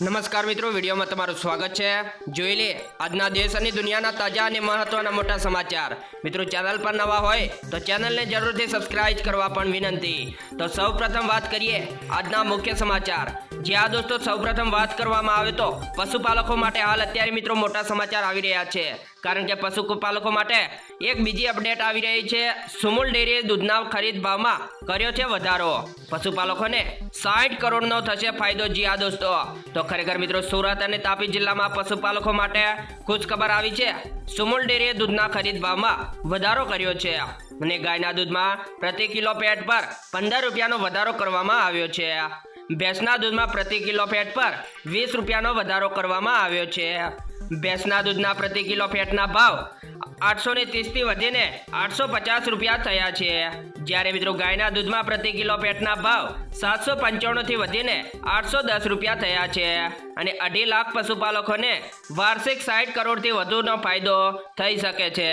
નમસ્કાર મિત્રો, વિડીયોમાં તમારું સ્વાગત છે. જોઈ લે, આજના દેશ અને દુનિયાના તાજા અને મહત્વના મોટા સમાચાર. મિત્રો, ચેનલ પર નવા હોય તો ચેનલને જરૂરથી સબસ્ક્રાઇબ કરવા પણ વિનંતી. તો સૌપ્રથમ વાત કરીએ આજના મુખ્ય સમાચાર. જ્યાં દોસ્તો, સૌપ્રથમ વાત કરવામાં આવે તો પશુપાલકો માટે હાલ અત્યારે મિત્રો મોટા સમાચાર આવી રહ્યા છે. કારણ કે પશુપાલકો માટે એક બીજી અપડેટ આવી રહી છે. સુમુલ ડેરીએ દૂધના ખરીદ ભાવમાં કર્યો છે વધારો. પશુપાલકોને સાઠ કરોડનો થશે ફાયદો જી આ દોસ્તો. તો ખરેખર મિત્રો, સુરત અને તાપી જિલ્લામાં પશુપાલકો માટે ખુશખબર આવી છે. સુમુલ ડેરીએ દૂધના ખરીદ ભાવમાં વધારો કર્યો છે અને ગાયના દૂધમાં પ્રતિ કિલો પેટ પર પંદર રૂપિયાનો વધારો કરવામાં આવ્યો છે. ભેંસના દૂધમાં પ્રતિ કિલો ફેટ પર વીસ રૂપિયાનો વધારો કરવામાં આવ્યો છે. ભેંસના દૂધના પ્રતિ કિલો ફેટના ભાવ આઠસો ને ત્રીસથી વધીને આઠસો પચાસ રૂપિયા થયા છે. જ્યારે મિત્રો ગાયના દૂધમાં પ્રતિ કિલો પેટના ભાવ સાતસો પંચાણુંથી વધીને આઠસો દસ રૂપિયા થયા છે. અને અઢી લાખ પશુપાલકોને વાર્ષિક સાઠ કરોડથી વધુનો ફાયદો થઈ શકે છે.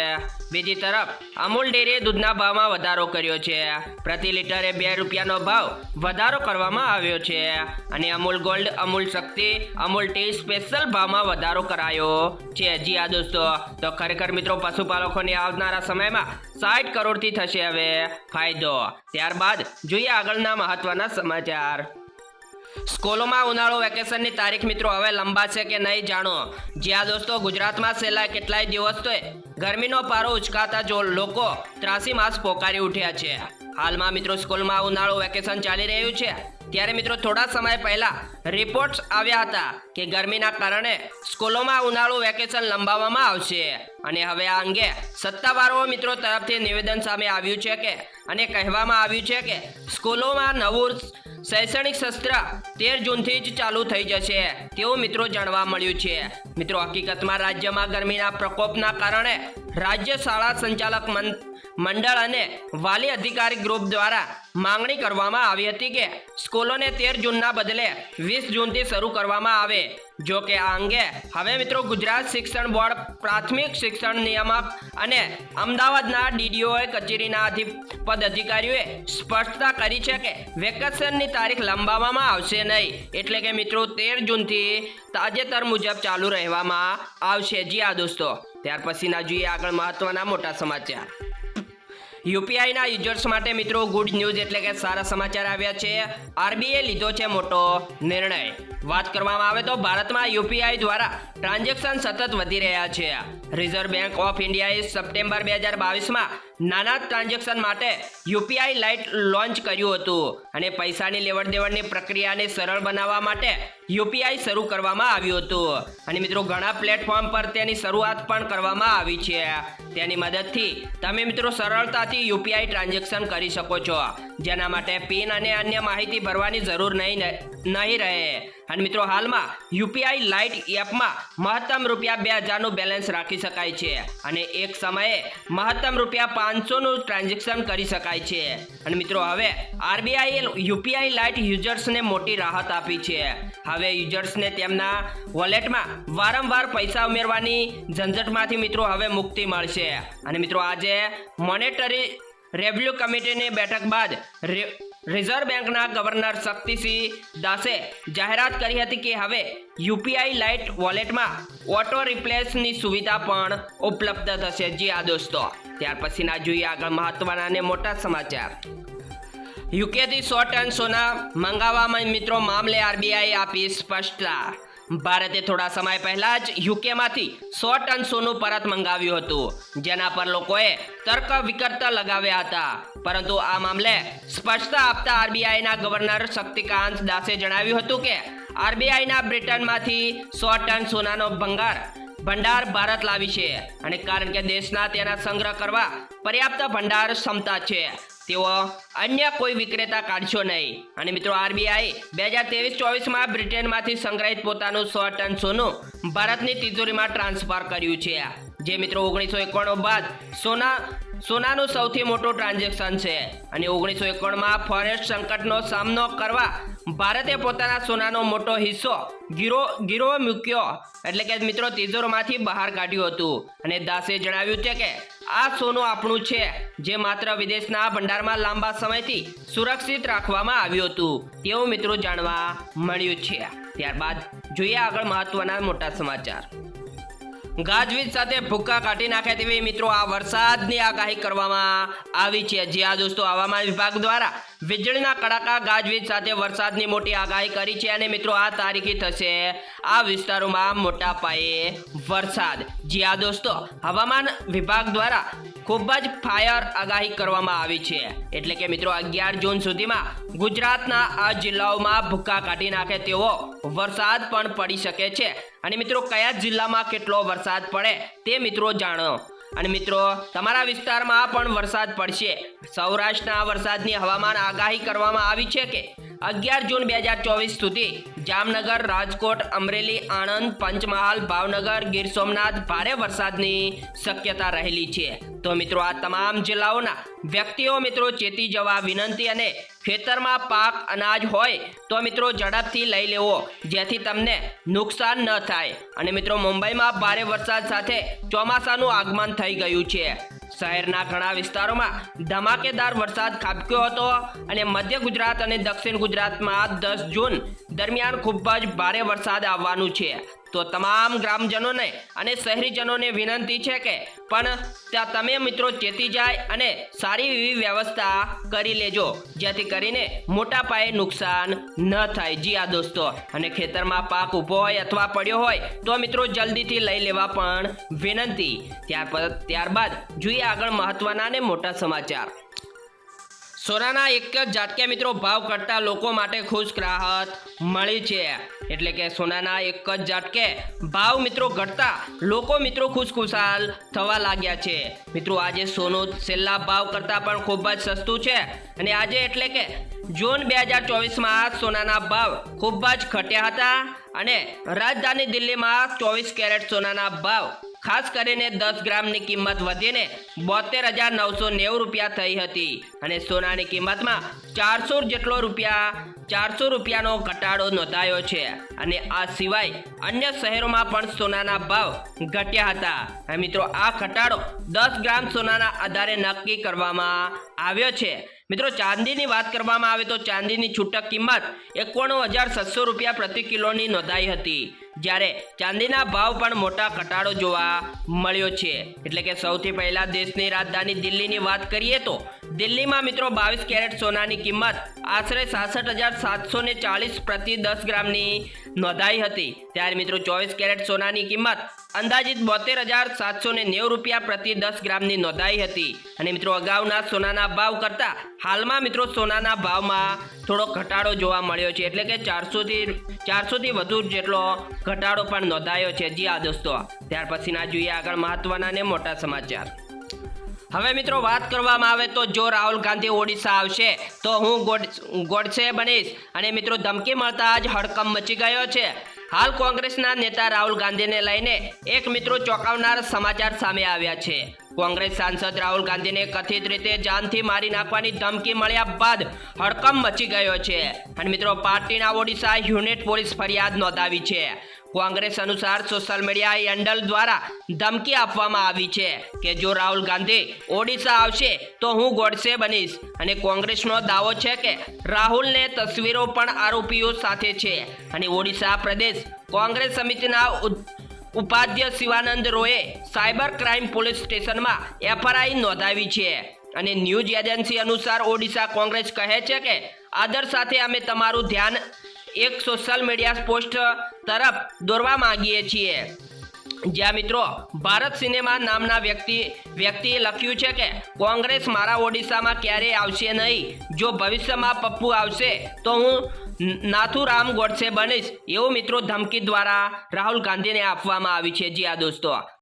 બીજી તરફ, અમૂલ ડેરીએ દૂધના ભાવમાં વધારો કર્યો છે. પ્રતિ લીટરે બે રૂપિયાનો ભાવ વધારો કરવામાં આવ્યો છે. અને Amul gold, Amul Shakti, Amul tea special ભાવમાં વધારો કરાયો છે. જી આ દોસ્તો, તો ખરેખર મિત્રો પશુપાલકોને આવનારા સમયમાં સાઠ કરોડથી થશે હવે ફાયદો. ત્યારબાદ જોઈએ આગળના મહત્વના સમાચાર. સ્કૂલોમાં ઉનાળુ વેકેશનની તારીખ મિત્રો હવે લંબાશે કે નહીં જાણો? જ્યાં દોસ્તો ગુજરાતમાં છેલ્લા કેટલાય દિવસથી ગરમીનો પારો ઉચકાતા જો લોકો ત્રાસી માસ પોકારી ઉઠ્યા છે. હાલમાં મિત્રો સ્કૂલમાં ઉનાળો વેકેશન ચાલી રહ્યું છે. ત્યારે મિત્રો થોડા સમય પહેલા રિપોર્ટ્સ આવ્યા હતા કે ગરમીના કારણે સ્કૂલોમાં ઉનાળુ વેકેશન લંબાવવામાં આવશે. અને હવે આ અંગે સત્તાવાળાઓ મિત્રો તરફથી નિવેદન સામે આવ્યું છે કે, અને કહેવામાં આવ્યું છે કે, સ્કૂલોમાં નવું શૈક્ષણિક સત્ર તેર જૂનથી જ ચાલુ થઈ જશે તેવું મિત્રો જાણવા મળ્યું છે. મિત્રો, હકીકતમાં રાજ્યમાં ગરમીના પ્રકોપના કારણે રાજ્ય શાળા સંચાલક મંડળ અને વાલી અધિકારી ગ્રુપ દ્વારા માંગણી કરવામાં આવી હતી કે સ્કૂલોને તેર જૂનના બદલે વીસ જૂનથી શરૂ કરવામાં આવે. જો કે આ અંગે હવે મિત્રો ગુજરાત શિક્ષણ બોર્ડ પ્રાથમિક શિક્ષણ નિયામક અને અમદાવાદના ડીડીઓએ કચેરીના પદ અધિકારીઓએ સ્પષ્ટતા કરી છે કે વેકેશનની તારીખ લંબાવવામાં આવશે નહીં. એટલે કે મિત્રો તેર જૂનથી તાજેતર મુજબ ચાલુ રહેવામાં આવશે. જી આ દોસ્તો. ત્યાર પછીના જોઈએ આગળ મહત્વના મોટા સમાચાર. યુપીઆઈના યુઝર્સ માટે મિત્રો ગુડ ન્યૂઝ એટલે કે સારા સમાચાર આવ્યા છે. આરબીએ લીધો છે મોટો નિર્ણય. વાત કરવામાં આવે તો ભારતમાં યુપીઆઈ દ્વારા ટ્રાન્ઝેક્શન સતત વધી રહ્યા છે. રિઝર્વ બેંક ઓફ ઇન્ડિયાએ સપ્ટેમ્બર બે હજાર બાવીસમાં નાના ટ્રાન્ઝેક્શન માટે યુપીઆઈ લાઇટ લોન્ચ કર્યું હતું અને પૈસાની લેવડ દેવડની પ્રક્રિયાને સરળ બનાવવા માટે યુપીઆઈ શરૂ કરવામાં આવ્યું હતું. અને મિત્રો, ઘણા પ્લેટફોર્મ પર તેની શરૂઆત પણ કરવામાં આવી છે. તેની મદદથી તમે મિત્રો સરળતાથી યુપીઆઈ ટ્રાન્ઝેક્શન કરી શકો છો. જેના માટે પિન અને અન્ય માહિતી ભરવાની જરૂર નહીં નહીં રહે. અને મિત્રો હાલમાં યુપીઆઈ લાઇટ એપમાં મહત્તમ રૂપિયા બે હજારનું બેલેન્સ રાખી શકાય છે અને એક સમયે મહત્તમ રૂપિયા પાંચસોનું ટ્રાન્ઝેક્શન કરી શકાય છે. અને મિત્રો હવે આરબીઆઈએ યુપીઆઈ લાઇટ યુઝર્સને મોટી રાહત આપી છે. હવે યુઝર્સને તેમના વોલેટમાં વારંવાર પૈસા ઉમેરવાની ઝંઝટમાંથી મિત્રો હવે મુક્તિ મળશે. અને મિત્રો આજે મોનેટરી રેવન્યુ કમિટીની બેઠક બાદ રિઝર્વ બેંકના ગવર્નર શક્તિસિંહ દાસે જાહેરાત કરી હતી કે હવે યુપીઆઈ લાઇટ વોલેટમાં ઓટો રિપ્લેસની સુવિધા પણ ઉપલબ્ધ થશે. જી આ દોસ્તો. ત્યાર પછીના જોઈએ આગળ મહત્વના અને મોટા સમાચાર. યુકેથી સો ટન સોના મંગાવવામાં મિત્રો મામલે આરબીઆઈ આપી સ્પષ્ટતા. ભારતે થોડા સમય પહેલા જ યુકેમાંથી સો ટન સોનું પરત મંગાવ્યું હતું, જેના પર લોકોએ તર્ક વિકર્ત લગાવ્યા હતા. પરંતુ આ મામલે સ્પષ્ટતા આપતા આરબીઆઈના ગવર્નર શક્તિકાંત દાસે જણાવ્યું હતું કે, આરબીઆઈના બ્રિટનમાંથી સો ટન સોનાનો ભંગાર ભંડાર ભારત લાવી છે. અને કારણ કે દેશના તેના સંગ્રહ કરવા પર્યાપ્ત ભંડાર ક્ષમતા છે. તેઓ અન્ય કોઈ વિક્રેતા કાઢશો નહીં. અને મિત્રો, આરબીઆઈ બે હજાર ત્રેવીસ ચોવીસમાં બ્રિટનમાંથી સંગ્રહિત પોતાનું સો ટન સોનું ભારતની તિજોરીમાં ટ્રાન્સફર કર્યું છે. જે મિત્રો ઓગણીસો એકાણું બાદ સોના, સોનાનું સૌથી મોટું ટ્રાન્ઝેક્શન છે. અને ઓગણીસો એકાણુંમાં ફોરેસ્ટ સંકટનો સામનો કરવા ભારતે પોતાના સોનાનો મોટો હિસ્સો ગીરો ગીરો મૂક્યો. એટલે કે મિત્રો તિજોરમાંથી બહાર કાઢ્યું હતું. અને દાસે જણાવ્યું છે કે આ સોનું આપણું છે, જે માત્ર વિદેશના ભંડારમાં લાંબા સમયથી સુરક્ષિત રાખવામાં આવ્યું હતું. તેવું મિત્રો જાણવા મળ્યું છે. ત્યારબાદ જોઈએ આગળ મહત્વના મોટા સમાચાર. ગાજવીજ સાથે ભૂક્કા કાઢી નાખે તેવી મિત્રો આ વરસાદની આગાહી કરવામાં આવી છે. જે આ દોસ્તો, હવામાન વિભાગ દ્વારા વીજળીના કડાકા ગાજવીજ સાથે વરસાદની મોટી આગાહી કરી છે અને મિત્રો આ તારીખે થશે આ વિસ્તારોમાં મોટા પાયે વરસાદ. જે આ દોસ્તો, હવામાન વિભાગ દ્વારા ખૂબ જ ફાયર આગાહી કરવામાં આવી છે. એટલે કે મિત્રો, અગિયાર જૂન સુધીમાં ગુજરાતના આ જિલ્લાઓમાં ભૂક્કા કાઢી નાખે તેવો વરસાદ પણ પડી શકે છે. અને મિત્રો, કયા જિલ્લામાં કેટલો વરસાદ પડે તે મિત્રો જાણો. અને મિત્રો, તમારા વિસ્તારમાં પણ વરસાદ પડશે. સૌરાષ્ટ્રના વરસાદની હવામાન આગાહી કરવામાં આવી છે કે અગિયાર જૂન બે હજાર ચોવીસ સુધી જામનગર, રાજકોટ, અમરેલી, આણંદ, પંચમહાલ, ભાવનગર, ગીર સોમનાથ ભારે વરસાદની શક્યતા રહેલી છે. તો મિત્રો, આ તમામ જિલ્લાઓના વ્યક્તિઓ મિત્રો ચેતી જવા વિનંતી અને ખેતરમાં પાક અનાજ હોય તો મિત્રો ઝડપથી લઈ લેવો, જેથી તમને નુકસાન ન થાય. અને મિત્રો, મુંબઈમાં ભારે વરસાદ સાથે ચોમાસાનું આગમન થઈ ગયું છે. શહેરના ઘણા વિસ્તારોમાં ધમાકેદાર વરસાદ ખાબક્યો હતો અને મધ્ય ગુજરાત અને દક્ષિણ ગુજરાતમાં દસ જૂન દરમિયાન ખૂબ જ ભારે વરસાદ આવવાનું છે. તો તમામ ગ્રામજનોને અને શહેરીજનોને વિનંતી છે કે પણ ત્યાં તમે મિત્રો ચેતી જાય અને સારી એવી વ્યવસ્થા કરી લેજો, જેથી કરીને મોટા પાયે નુકસાન ન થાય. જી આ દોસ્તો, અને ખેતરમાં પાક ઊભો હોય અથવા પડ્યો હોય, તો મિત્રો જલ્દીથી લઈ લેવા પણ વિનંતી. ત્યાર ત્યારબાદ જોઈએ આગળ મહત્વના અને મોટા સમાચાર. સોનાના એક જ ઝાટકે મિત્રો ભાવ કરતા લોકો માટે ખુશ રાહત મળી છે. એટલે કે સોનાના એક જ ઝાટકે ભાવ મિત્રો ઘટતા લોકો મિત્રો ખુશખુશાલ થવા લાગ્યા છે. મિત્રો આજે સોનું છેલ્લા ભાવ કરતાં પણ ખૂબ જ સસ્તું છે. અને આજે એટલે કે જૂન બે હજાર ચોવીસમાં સોનાના ભાવ ખૂબ જ ઘટ્યા હતા. અને રાજધાની દિલ્હીમાં ચોવીસ કેરેટ સોનાના ભાવ ખાસ કરીને દસ ગ્રામની કિંમત વધીને બોતેર હજાર નવસો નેવું રૂપિયા થઈ હતી. અને સોનાની કિંમતમાં ચારસો જેટલો રૂપિયા ચારસો રૂપિયાનો ઘટાડો નોંધાયો છે. અને આ સિવાય અન્ય શહેરોમાં પણ સોનાના ભાવ ઘટ્યા હતા. મિત્રો, આ ઘટાડો દસ ગ્રામ સોનાના આધારે નક્કી કરવામાં આવ્યો છે. મિત્રો, ચાંદીની વાત કરવામાં આવે તો ચાંદીની છૂટક કિંમત એકોણું હજાર છસો રૂપિયા પ્રતિ કિલોની નોંધાઈ હતી. જ્યારે ચાંદીના ભાવ પણ મોટા ઘટાડો જોવા મળ્યો છે. એટલે કે સૌથી પહેલા દેશની રાજધાની દિલ્હીની વાત કરીએ તો દિલ્હીમાં મિત્રો બાવીસ કેરેટ સોનાની કિંમત આશરે સાસઠ હજાર સાતસો ને ચાલીસ પ્રતિ દસ ગ્રામની નોંધાઈ હતી. ત્યારે મિત્રો ચોવીસ કેરેટ સોનાની કિંમત અંદાજિત બોતેર હજાર સાતસો ને નેવું રૂપિયા પ્રતિ દસ ગ્રામની નોંધાઈ હતી. અને મિત્રો અગાઉના સોનાના ભાવ કરતાં હાલમાં મિત્રો સોનાના ભાવમાં થોડો ઘટાડો જોવા મળ્યો છે. એટલે કે ચારસોથી ચારસોથી વધુ જેટલો ઘટાડો પણ નોંધાયો છે. જી આ દોસ્તો. ત્યાર પછીના જોઈએ આગળ મહત્વના ને મોટા સમાચાર. હવે મિત્રો વાત કરવામાં આવે તો જો રાહુલ ગાંધી ઓડિશા આવશે, તો હું ગોડ- ગોડસે બનીશ. અને મિત્રો ધમકી મળતા જ હડકંપ મચી ગયો છે. હાલ કોંગ્રેસના નેતા રાહુલ ગાંધીને લઈને એક મિત્રો ચોંકાવનાર સમાચાર સામે આવ્યા છે. કોંગ્રેસ સાંસદ રાહુલ ગાંધીને કથિત રીતે જાનથી મારી નાખવાની ધમકી મળ્યા બાદ હડકંપ મચી ગયો છે. અને મિત્રો પાર્ટીના ઓડિશા યુનિટ પોલીસ ફરિયાદ નોંધાવી છે. કોંગ્રેસ અનુસાર સોશિયલ મીડિયા હેન્ડલ દ્વારા ધમકી આપવામાં આવી છે કે જો રાહુલ ગાંધી ઓડિશા આવશે તો હું ગોડસે બનીશ. અને કોંગ્રેસનો દાવો છે કે રાહુલને તસવીરો પણ આરોપીઓ સાથે છે. અને ઓડિશા પ્રદેશ કોંગ્રેસ સમિતિના ઉપાધ્યક્ષ શિવાનંદ રોએ સાયબર ક્રાઇમ પોલીસ સ્ટેશનમાં એફઆરઆઈ નોંધાવી છે. અને ન્યૂઝ એજન્સી અનુસાર ઓડિશા કોંગ્રેસ કહે છે કે આદર સાથે અમે તમારું ધ્યાન એક સોશિયલ મીડિયા પોસ્ટ તરફ દોરવા માંગીએ છીએ. જ્યાં મિત્રો, ભારત સિનેમા નામના વ્યક્તિ, વ્યક્તિએ લખ્યું છે કે, કોંગ્રેસ મારા ઓડિશામાં ક્યારેય આવશે નહીં. જો ભવિષ્યમાં પપ્પુ આવશે, તો હું નાથુરામ ગોડસે બનીશ. એવું મિત્રો ધમકી દ્વારા રાહુલ ગાંધીને આપવામાં આવી છે. જી આ દોસ્તો.